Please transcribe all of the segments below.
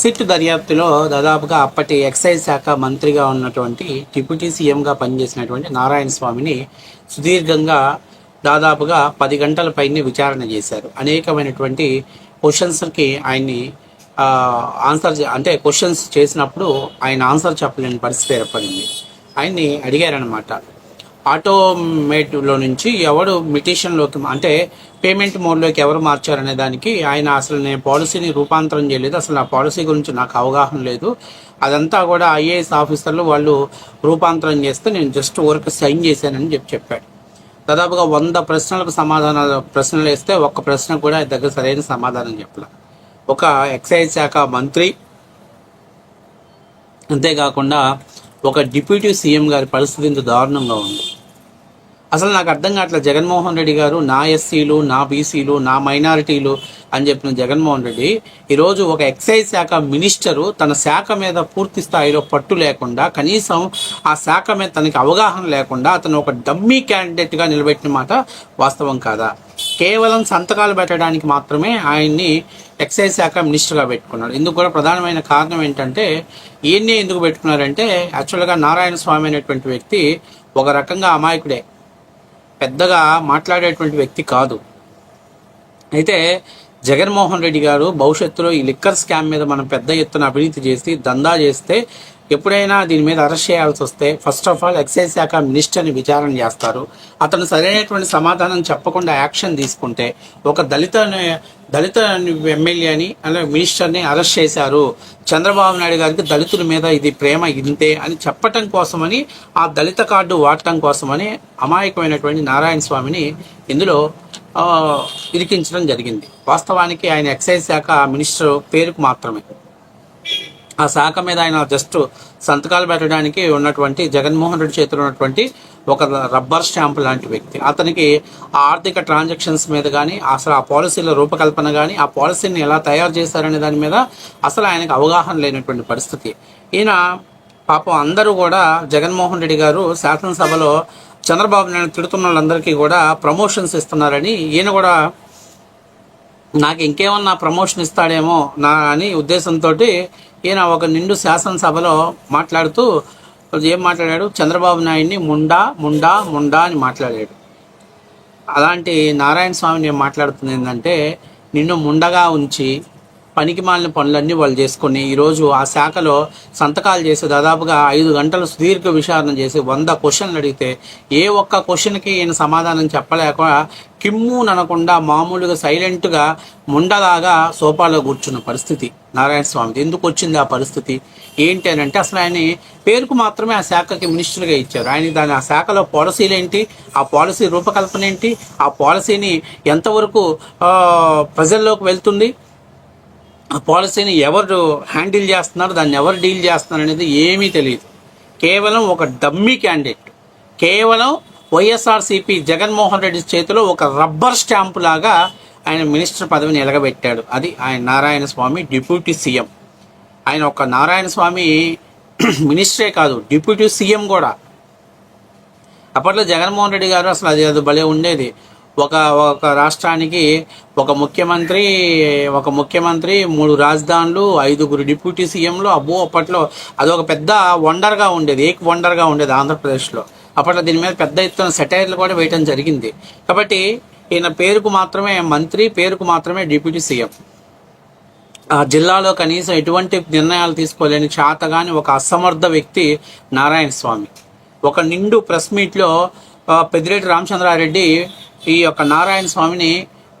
SIT దర్యాప్తులో దాదాపుగా అప్పటి ఎక్సైజ్ శాఖ మంత్రిగా ఉన్నటువంటి డిప్యూటీ సీఎంగా పనిచేసినటువంటి నారాయణ స్వామిని సుదీర్ఘంగా దాదాపుగా పది గంటల పైనే విచారణ చేశారు. అనేకమైనటువంటి క్వశ్చన్స్కి ఆయన్ని ఆన్సర్ చే- అంటే క్వశ్చన్స్ చేసినప్పుడు ఆయన ఆన్సర్ చెప్పలేని పరిస్థితి ఏర్పడింది. ఆయన్ని అడిగారనమాట ఆటోమేటివ్లో నుంచి ఎవడు మిటిషన్లోకి అంటే పేమెంట్ మోడ్లోకి ఎవరు మార్చారనే దానికి ఆయన అసలు నేను పాలసీని రూపాంతరం చేయలేదు. అసలు ఆ పాలసీ గురించి నాకు అవగాహన లేదు. అదంతా కూడా ఐఏఎస్ ఆఫీసర్లు వాళ్ళు రూపాంతరం చేస్తే నేను జస్ట్ వర్క్ సైన్ చేశానని చెప్పి చెప్పాడు. దాదాపుగా వంద ప్రశ్నలకు సమాధానాలు ప్రశ్నలు వేస్తే ఒక్క ప్రశ్న కూడా దగ్గర సరైన సమాధానం చెప్పలే. ఒక ఎక్సైజ్ శాఖ మంత్రి అంతేకాకుండా ఒక డిప్యూటీ సీఎం గారి పరిస్థితి ఇంత దారుణంగా ఉంది. అసలు నాకు అర్థం కావట్లేదు. జగన్మోహన్ రెడ్డి గారు నా ఎస్సీలు నా బీసీలు నా మైనారిటీలు అని చెప్పిన జగన్మోహన్ రెడ్డి ఈరోజు ఒక ఎక్సైజ్ శాఖ మినిస్టరు తన శాఖ మీద పూర్తి స్థాయిలో పట్టు లేకుండా కనీసం ఆ శాఖ మీద తనకి అవగాహన లేకుండా అతను ఒక డమ్మీ క్యాండిడేట్గా నిలబెట్టిన మాట వాస్తవం కాదా? కేవలం సంతకాలు పెట్టడానికి మాత్రమే ఆయన్ని ఎక్సైజ్ శాఖ మినిస్టర్గా పెట్టుకున్నాడు. ఇందుకు కూడా ప్రధానమైన కారణం ఏంటంటే ఈయన్నే ఎందుకు పెట్టుకున్నారంటే యాక్చువల్గా నారాయణ స్వామి అనేటువంటి వ్యక్తి ఒక రకంగా అమాయకుడే. పెద్దగా మాట్లాడేటువంటి వ్యక్తి కాదు. అయితే జగన్మోహన్ రెడ్డి గారు భవిష్యత్తులో ఈ లిక్కర్ స్కామ్ మీద మనం పెద్ద ఎత్తున అవినీతి చేసి దందా చేస్తే ఎప్పుడైనా దీని మీద అరెస్ట్ చేయాల్సి వస్తే ఫస్ట్ ఆఫ్ ఆల్ ఎక్సైజ్ శాఖ మినిస్టర్ని విచారణ చేస్తారు. అతను సరైనటువంటి సమాధానం చెప్పకుండా యాక్షన్ తీసుకుంటే ఒక దళిత దళిత ఎమ్మెల్యేని అలా మినిస్టర్ని అరెస్ట్ చేశారు. చంద్రబాబు నాయుడు గారికి దళితుల మీద ఇది ప్రేమ ఇంతే అని చెప్పటం కోసమని ఆ దళిత కార్డు వాడటం కోసమని అమాయకమైనటువంటి నారాయణ స్వామిని ఇందులో ఇరికించడం జరిగింది. వాస్తవానికి ఆయన ఎక్సైజ్ శాఖ మినిస్టర్ పేరుకు మాత్రమే. ఆ శాఖ మీద ఆయన జస్ట్ సంతకాలు పెట్టడానికి ఉన్నటువంటి జగన్మోహన్ రెడ్డి చేతిలో ఉన్నటువంటి ఒక రబ్బర్ స్టాంప్ లాంటి వ్యక్తి. అతనికి ఆ ఆర్థిక ట్రాన్సాక్షన్స్ మీద కానీ అసలు ఆ పాలసీల రూపకల్పన కానీ ఆ పాలసీని ఎలా తయారు చేశారనే దాని మీద అసలు ఆయనకు అవగాహన లేనటువంటి పరిస్థితి. ఈయన పాపం అందరూ కూడా జగన్మోహన్ రెడ్డి గారు శాసనసభలో చంద్రబాబు నాయుడు తిడుతున్న వాళ్ళందరికీ కూడా ప్రమోషన్స్ ఇస్తున్నారని ఈయన కూడా నాకు ఇంకేమన్నా ప్రమోషన్ ఇస్తాడేమో నా అని ఉద్దేశంతో ఈయన ఒక నిండు శాసనసభలో మాట్లాడుతూ ఏం మాట్లాడాడు? చంద్రబాబు నాయుడిని ముండా ముండా ముండా అని మాట్లాడాడు. అలాంటి నారాయణ స్వామి నేను మాట్లాడుతుంది ఏంటంటే నిన్ను ముండగా ఉంచి పనికి మాలిన పనులన్నీ వాళ్ళు చేసుకుని ఈరోజు ఆ శాఖలో సంతకాలు చేసి దాదాపుగా ఐదు గంటలు సుదీర్ఘ విచారణ చేసి వంద క్వశ్చన్లు అడిగితే ఏ ఒక్క క్వశ్చన్కి ఈయన సమాధానం చెప్పలేక కిమ్ము అనకుండా మామూలుగా సైలెంట్గా ముండలాగా సోఫాలో కూర్చున్న పరిస్థితి. నారాయణ స్వామిది ఎందుకు వచ్చింది ఆ పరిస్థితి? ఏంటి అని అంటే అసలు ఆయన పేరుకు మాత్రమే ఆ శాఖకి మినిస్టర్గా ఇచ్చారు. ఆయన దాని ఆ శాఖలో పాలసీలు ఏంటి? ఆ పాలసీ రూపకల్పన ఏంటి? ఆ పాలసీని ఎంతవరకు ప్రజల్లోకి వెళ్తుంది? ఆ పాలసీని ఎవరు హ్యాండిల్ చేస్తున్నారు దాన్ని ఎవరు డీల్ చేస్తున్నారు అనేది ఏమీ తెలియదు. కేవలం ఒక డమ్మీ క్యాండిడేట్. కేవలం వైఎస్ఆర్సీపీ జగన్మోహన్ రెడ్డి చేతిలో ఒక రబ్బర్ స్టాంపు లాగా ఆయన మినిస్టర్ పదవిని ఎలగబెట్టాడు. అది ఆయన నారాయణ స్వామి డిప్యూటీ సీఎం. ఆయన ఒక నారాయణ స్వామి మినిస్టరే కాదు డిప్యూటీ సీఎం కూడా. అప్పట్లో జగన్మోహన్ రెడ్డి గారు అసలు అది అది భలే ఉండేది. ఒక ఒక రాష్ట్రానికి ఒక ముఖ్యమంత్రి ఒక ముఖ్యమంత్రి మూడు రాజధానులు ఐదుగురు డిప్యూటీ సీఎంలు అబ్బో అప్పట్లో అదొక పెద్ద వండర్గా ఉండేది ఏక్ వండర్గా ఉండేది ఆంధ్రప్రదేశ్లో. అప్పట్లో దీని మీద పెద్ద ఎత్తున సెటైర్లు కూడా వేయటం జరిగింది. కాబట్టి ఈయన పేరుకు మాత్రమే మంత్రి పేరుకు మాత్రమే డిప్యూటీ సీఎం. ఆ జిల్లాలో కనీసం ఎటువంటి నిర్ణయాలు తీసుకోలేని చేతగాని ఒక అసమర్థ వ్యక్తి నారాయణ స్వామి. ఒక నిండు ప్రెస్ మీట్లో పెద్దిరెడ్డి రామచంద్రారెడ్డి ఈ యొక్క నారాయణ స్వామిని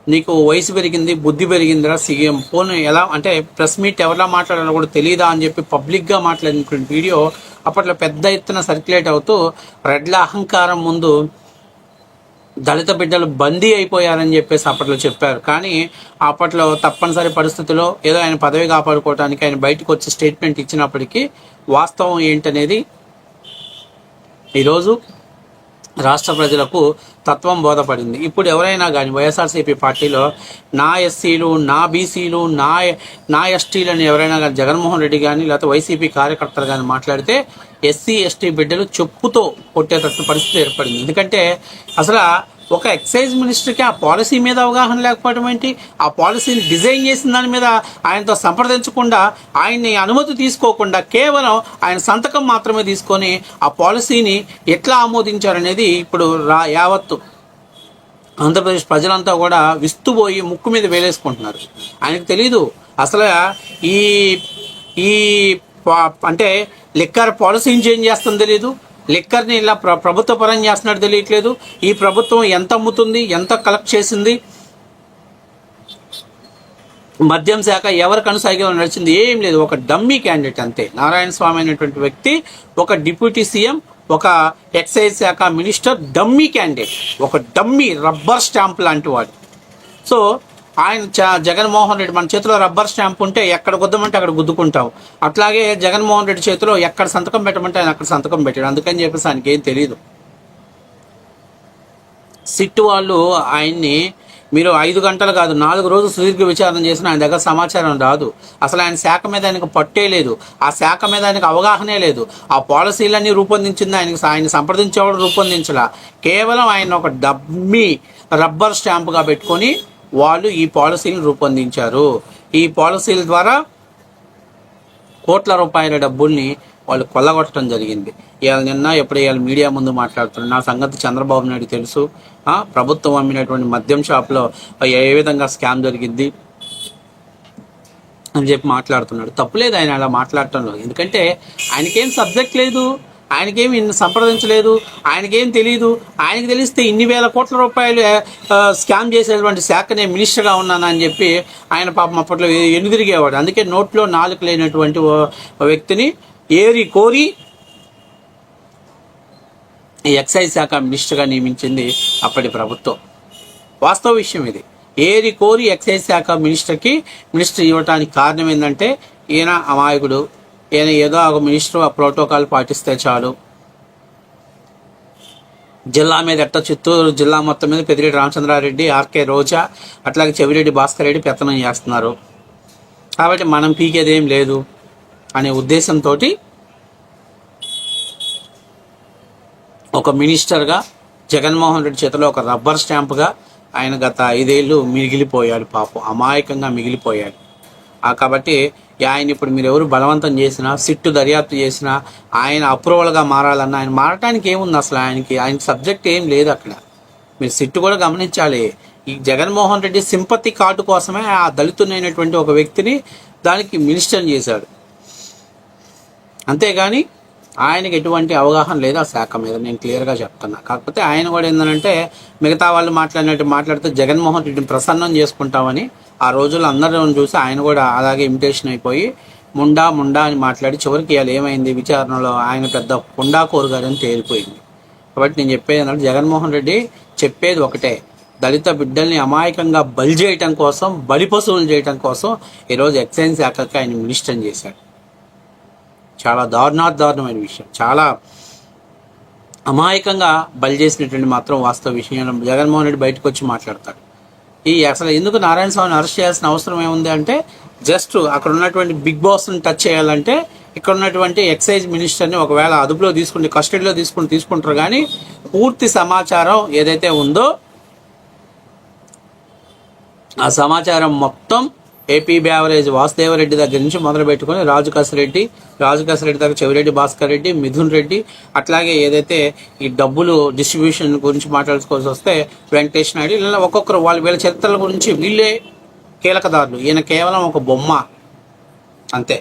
నీకు వయసు పెరిగింది బుద్ధి పెరిగిందిరా సీఎం. ఫోన్ ఎలా అంటే ప్రెస్ మీట్ ఎవరిలా మాట్లాడాలో కూడా తెలియదా అని చెప్పి పబ్లిక్గా మాట్లాడినటువంటి వీడియో అప్పట్లో పెద్ద ఎత్తున సర్క్యులేట్ అవుతూ రెడ్ల అహంకారం ముందు దళిత బిడ్డలు బందీ అయిపోయారని చెప్పేసి అప్పట్లో చెప్పారు. కానీ అప్పట్లో తప్పనిసరి పరిస్థితిలో ఏదో ఆయన పదవి కాపాడుకోవడానికి ఆయన బయటకు వచ్చి స్టేట్మెంట్ ఇచ్చినప్పటికీ వాస్తవం ఏంటనేది ఈరోజు రాష్ట్ర ప్రజలకు తత్వం బోధపడింది. ఇప్పుడు ఎవరైనా కానీ వైఎస్ఆర్సీపీ పార్టీలో నా ఎస్సీలు నా బీసీలు నా నా ఎస్టీలు అని ఎవరైనా కానీ జగన్మోహన్ రెడ్డి కానీ లేకపోతే వైసీపీ కార్యకర్తలు కానీ మాట్లాడితే ఎస్సీ ఎస్టీ బిడ్డలు చెప్పుతో కొట్టేటట్టు పరిస్థితి ఏర్పడింది. ఎందుకంటే అసలు ఒక ఎక్సైజ్ మినిస్టర్కి ఆ పాలసీ మీద అవగాహన లేకపోవడం ఏంటి? ఆ పాలసీని డిజైన్ చేసిన దాని మీద ఆయనతో సంప్రదించకుండా ఆయన్ని అనుమతి తీసుకోకుండా కేవలం ఆయన సంతకం మాత్రమే తీసుకొని ఆ పాలసీని ఎట్లా ఆమోదించారనేది ఇప్పుడు రా యావత్తు ఆంధ్రప్రదేశ్ ప్రజలంతా కూడా విస్తుపోయి ముక్కు మీద వేలేసుకుంటున్నారు. ఆయనకు తెలీదు. అసలు ఈ ఈ అంటే లిక్కర్ పాలసీని చేంజ్ చేస్తుందో తెలియదు లిక్కర్ని ఇలా ప్ర ప్రభుత్వ పరం చేస్తున్నట్టు తెలియట్లేదు. ఈ ప్రభుత్వం ఎంత అమ్ముతుంది ఎంత కలెక్ట్ చేసింది మద్యం శాఖ ఎవరి కనుసాగిలో నడిచింది ఏం లేదు. ఒక డమ్మీ క్యాండిడేట్ అంతే. నారాయణ స్వామి అనేటువంటి వ్యక్తి ఒక డిప్యూటీ సీఎం ఒక ఎక్సైజ్ శాఖ మినిస్టర్ డమ్మీ క్యాండిడేట్. ఒక డమ్మీ రబ్బర్ స్టాంప్ లాంటి వాడు. సో ఆయన జగన్మోహన్ రెడ్డి మన చేతిలో రబ్బర్ స్టాంప్ ఉంటే ఎక్కడ గుద్దమంటే అక్కడ గుద్దుకుంటాం అట్లాగే జగన్మోహన్ రెడ్డి చేతిలో ఎక్కడ సంతకం పెట్టమంటే ఆయన అక్కడ సంతకం పెట్టాడు. అందుకని చెప్పేసి ఆయనకి ఏం తెలియదు సిట్ వాళ్ళు ఆయన్ని మీరు ఐదు గంటలు కాదు నాలుగు రోజులు సుదీర్ఘ విచారణ చేసిన ఆయన దగ్గర సమాచారం రాదు. అసలు ఆయన శాఖ మీద ఆయనకు పట్టే లేదు. ఆ శాఖ మీద ఆయనకు అవగాహనే లేదు. ఆ పాలసీలన్నీ రూపొందించింది ఆయనకి ఆయన సంప్రదించేవాడు రూపొందించలా. కేవలం ఆయన ఒక డమ్మీ రబ్బర్ స్టాంపుగా పెట్టుకొని వాళ్ళు ఈ పాలసీని రూపొందించారు. ఈ పాలసీల ద్వారా కోట్ల రూపాయల డబ్బుల్ని వాళ్ళు కొల్లగొట్టడం జరిగింది. ఇవాళ నిన్న ఎప్పుడు ఇవాళ మీడియా ముందు మాట్లాడుతున్నారు నా సంగతి చంద్రబాబు నాయుడు తెలుసు. ప్రభుత్వం అమ్మినటువంటి మద్యం షాప్లో ఏ విధంగా స్కామ్ జరిగింది అని చెప్పి మాట్లాడుతున్నాడు. తప్పులేదు ఆయన అలా మాట్లాడటంలో. ఎందుకంటే ఆయనకేం సబ్జెక్ట్ లేదు. ఆయనకేం సంప్రదించలేదు ఆయనకేం తెలియదు ఆయనకి తెలిస్తే ఇన్ని వేల కోట్ల రూపాయలు స్కామ్ చేసేటువంటి శాఖ నేను మినిస్టర్గా ఉన్నానని చెప్పి ఆయన పాపం అప్పట్లో ఎనుదిరిగేవాడు తిరిగేవాడు. అందుకే నోట్లో నాలుగు లేనటువంటి ఓ- వ్యక్తిని ఏరి కోరి ఎక్సైజ్ శాఖ మినిస్టర్గా నియమించింది అప్పటి ప్రభుత్వం. వాస్తవ విషయం ఇది. ఏరి కోరి ఎక్సైజ్ శాఖ మినిస్టర్కి మినిస్టర్ ఇవ్వటానికి కారణం ఏంటంటే ఈయన అమాయకుడు. ఈయన ఏదో ఒక మినిస్టర్ ఆ ప్రోటోకాల్ పాటిస్తే చాలు. జిల్లా మీద ఎట్ట చిత్తూరు జిల్లా మొత్తం మీద పెద్దిరెడ్డి రామచంద్రారెడ్డి ఆర్కే రోజా అట్లాగే చెవిరెడ్డి భాస్కర్ రెడ్డి పెత్తనం చేస్తున్నారు. కాబట్టి మనం పీకేదేం లేదు అనే ఉద్దేశంతో ఒక మినిస్టర్గా జగన్మోహన్ రెడ్డి చేతిలో ఒక రబ్బర్ స్టాంప్గా ఆయన గత ఐదేళ్ళు మిగిలిపోయాడు పాపం. అమాయకంగా మిగిలిపోయాడు. కాబట్టి ఆయన ఇప్పుడు మీరు ఎవరు బలవంతం చేసినా సిట్టు దర్యాప్తు చేసినా ఆయన అప్రూవల్గా మారాలన్నా ఆయన మారటానికి ఏముంది అసలు ఆయనకి? ఆయన సబ్జెక్ట్ ఏం లేదు అక్కడ. మీరు సిట్టు కూడా గమనించాలి. ఈ జగన్మోహన్ రెడ్డి సింపతి కార్డు కోసమే ఆ దళితునైనటువంటి ఒక వ్యక్తిని దానికి మినిస్టర్ చేశాడు. అంతేగాని ఆయనకి ఎటువంటి అవగాహన లేదు ఆ శాఖ మీద. నేను క్లియర్గా చెప్తున్నా. కాకపోతే ఆయన కూడా ఏంటంటే మిగతా వాళ్ళు మాట్లాడినట్టు మాట్లాడితే జగన్మోహన్ రెడ్డిని ప్రసన్నం చేసుకుంటామని ఆ రోజుల్లో అందరూ చూసి ఆయన కూడా అలాగే ఇమిటేషన్ అయిపోయి ముండా ముండా అని మాట్లాడి చివరికి ఇవాళ ఏమైంది విచారణలో ఆయన పెద్ద పుండా కోరుగారని తేలిపోయింది. కాబట్టి నేను చెప్పేది ఏంటంటే జగన్మోహన్ రెడ్డి చెప్పేది ఒకటే దళిత బిడ్డల్ని అమాయకంగా బలి చేయటం కోసం బలి పశువులు చేయటం కోసం ఈరోజు ఎక్సైజ్ శాఖకి ఆయన మినిస్టర్ చేశాడు. చాలా దారుణాత్ దారుణమైన విషయం. చాలా అమాయకంగా బలి చేసినటువంటి మాత్రం వాస్తవ విషయం జగన్మోహన్ రెడ్డి బయటకు వచ్చి మాట్లాడతాడు. ఈ అసలు ఎందుకు నారాయణ స్వామిని అరెస్ట్ చేయాల్సిన అవసరం ఏముంది అంటే జస్ట్ అక్కడ ఉన్నటువంటి బిగ్ బాస్ని టచ్ చేయాలంటే ఇక్కడ ఉన్నటువంటి ఎక్సైజ్ మినిస్టర్ని ఒకవేళ అదుపులో తీసుకుంటే కస్టడీలో తీసుకుని తీసుకుంటారు కానీ పూర్తి సమాచారం ఏదైతే ఉందో ఆ సమాచారం మొత్తం ఏపీ బ్యావరేజ్ వాసుదేవరెడ్డి దగ్గర నుంచి మొదలు పెట్టుకొని రాజు కసిరెడ్డి దగ్గర చెవిరెడ్డి భాస్కర్ రెడ్డి మిథున్ రెడ్డి అట్లాగే ఏదైతే ఈ డబ్బులు డిస్ట్రిబ్యూషన్ గురించి మాట్లాడుకోవాల్సి వస్తే వెంకటేష్ నాయుడు ఇలా ఒక్కొక్కరు వాళ్ళ వీళ్ళ చరిత్రల గురించి వీళ్ళే కీలకదారులు. ఈయన కేవలం ఒక బొమ్మ. అంతే.